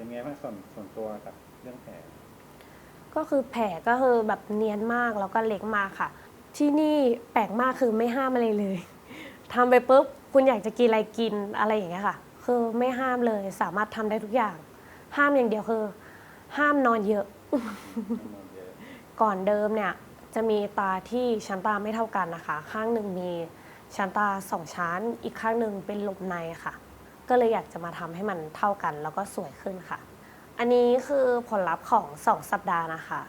เป็นไงบ้างส่วนส่วนตัวกับเรื่องแผลก็คือแผลก็คือแบบเนียนมากแล้วก็เล็กมากค่ะ ที่นี่แปลกมากคือไม่ห้ามอะไรเลยทำไปปุ๊บคุณอยากจะกินอะไรกินอะไรอย่างเงี้ยค่ะ คือไม่ห้ามเลยสามารถทำได้ทุกอย่าง ห้ามอย่างเดียวคือ ห้ามนอนเยอะ ก่อนเดิมเนี่ยจะมีตาที่ชั้นตาไม่เท่ากันนะคะ ข้างหนึ่งมีชั้นตาสองชั้น อีกข้างหนึ่งเป็นหลบในค่ะ ก็เลยอยากจะมาทำให้มันเท่ากันแล้วก็สวยขึ้นค่ะ อันนี้คือผลลัพธ์ของ 2 สัปดาห์นะคะ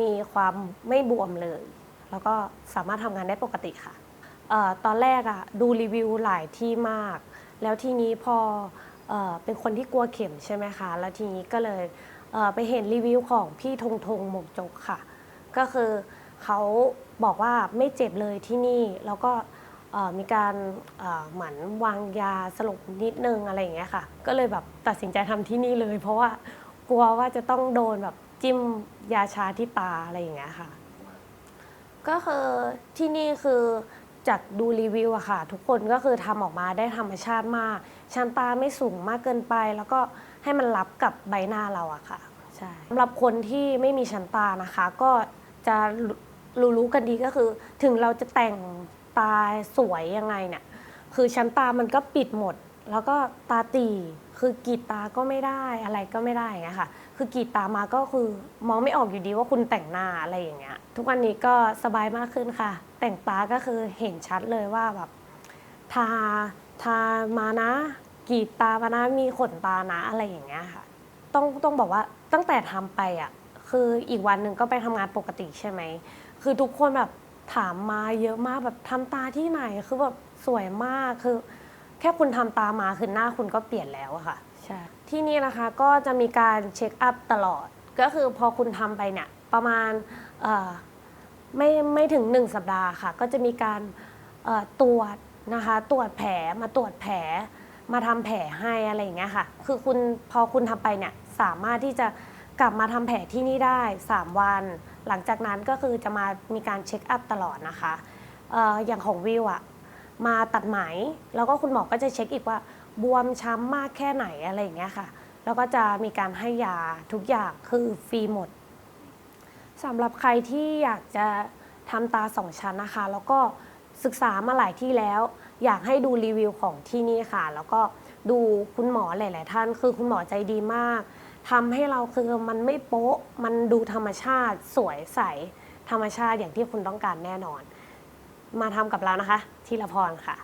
มีความไม่บวมเลย แล้วก็สามารถทำงานได้ปกติค่ะออตอนแรกอะดูรีวิวหลายที่มาก แล้วทีนี้พอเออเป็นคนที่กลัวเข็มใช่ไหมคะ แล้วทีนี้ก็เลยเไปเห็นรีวิวของพี่ธงธงหมกจกค่ะ ก็คือเขาบอกว่าไม่เจ็บเลยที่นี่แล้วก็ มีการเหมือนวางยาสลบนิดนึงอะไรอย่างเงี้ยค่ะ ก็เลยแบบตัดสินใจทำที่นี่เลย เพราะว่ากลัวว่าจะต้องโดนแบบจิ้มยาชาที่ตาอะไรอย่างเงี้ยค่ะ ก็คือที่นี่คือจากดูรีวิวอะค่ะ ทุกคนก็คือทำออกมาได้ธรรมชาติมากชั้นตาไม่สูงมากเกินไป แล้วก็ให้มันรับกับใบหน้าเราอะค่ะใช่สำหรับคนที่ไม่มีชั้นตานะคะ ก็จะรู้รู้ๆกันดีก็คือ ถึงเราจะแต่ง ตาสวยยังไงเนี่ย คือชั้นตามันก็ปิดหมด แล้วก็ตาตีคือกรีดตาก็ไม่ได้อะไรก็ไม่ได้อย่างเงี้ยค่ะ คือกรีดตามาก็คือมองไม่ออกอยู่ดีว่าคุณแต่งหน้าอะไรอย่างเงี้ย ทุกวันนี้ก็สบายมากขึ้นค่ะ แต่งตาก็คือเห็นชัดเลยว่าแบบทาทามานะกรีดตามานะมีขนตานะอะไรอย่างเงี้ยค่ะ ต้องต้องบอกว่าตั้งแต่ทำไปอะคืออีกวันหนึ่งก็ไปทำงานปกติใช่ไหม คือทุกคนแบบ ถามมาเยอะมากแบบทำตาที่ไหนคือแบบสวยมากคือ แค่คุณทำตามาคือหน้าคุณก็เปลี่ยนแล้วอะค่ะใช่ที่นี่นะคะก็จะมีการเช็คอัพตลอด ก็คือพอคุณทำไปเนี่ยประมาณเอ่อไม่ไม่ถึง1สัปดาห์ค่ะ ก็จะมีการเอ่อตรวจนะคะตรวจแผลมาตรวจแผล มาทำแผลให้อะไรอย่างเงี้ยค่ะ คือคุณพอคุณทำไปเนี่ยสามารถที่จะ กลับมาทำแผลที่นี่ได้ 3 วัน หลังจากนั้นก็คือจะมามีการเช็คอัพตลอดนะคะเอออย่างของวิวอะมาตัดไหม แล้วก็คุณหมอก็จะเช็คอีกว่าบวมช้ำมากแค่ไหนอะไรอย่างเงี้ยค่ะ แล้วก็จะมีการให้ยาทุกอย่างคือฟรีหมดสำหรับใครที่อยากจะทำตาสองชั้นนะคะ แล้วก็ศึกษามาหลายที่แล้ว อยากให้ดูรีวิวของที่นี่ค่ะ แล้วก็ดูคุณหมอหลาย ๆ ท่าน คือคุณหมอใจดีมาก ทำให้เราคือมันไม่โป๊ะ มันดูธรรมชาติสวยใส ธรรมชาติอย่างที่คุณต้องการแน่นอน มาทำกับเรานะคะทีละพรค่ะ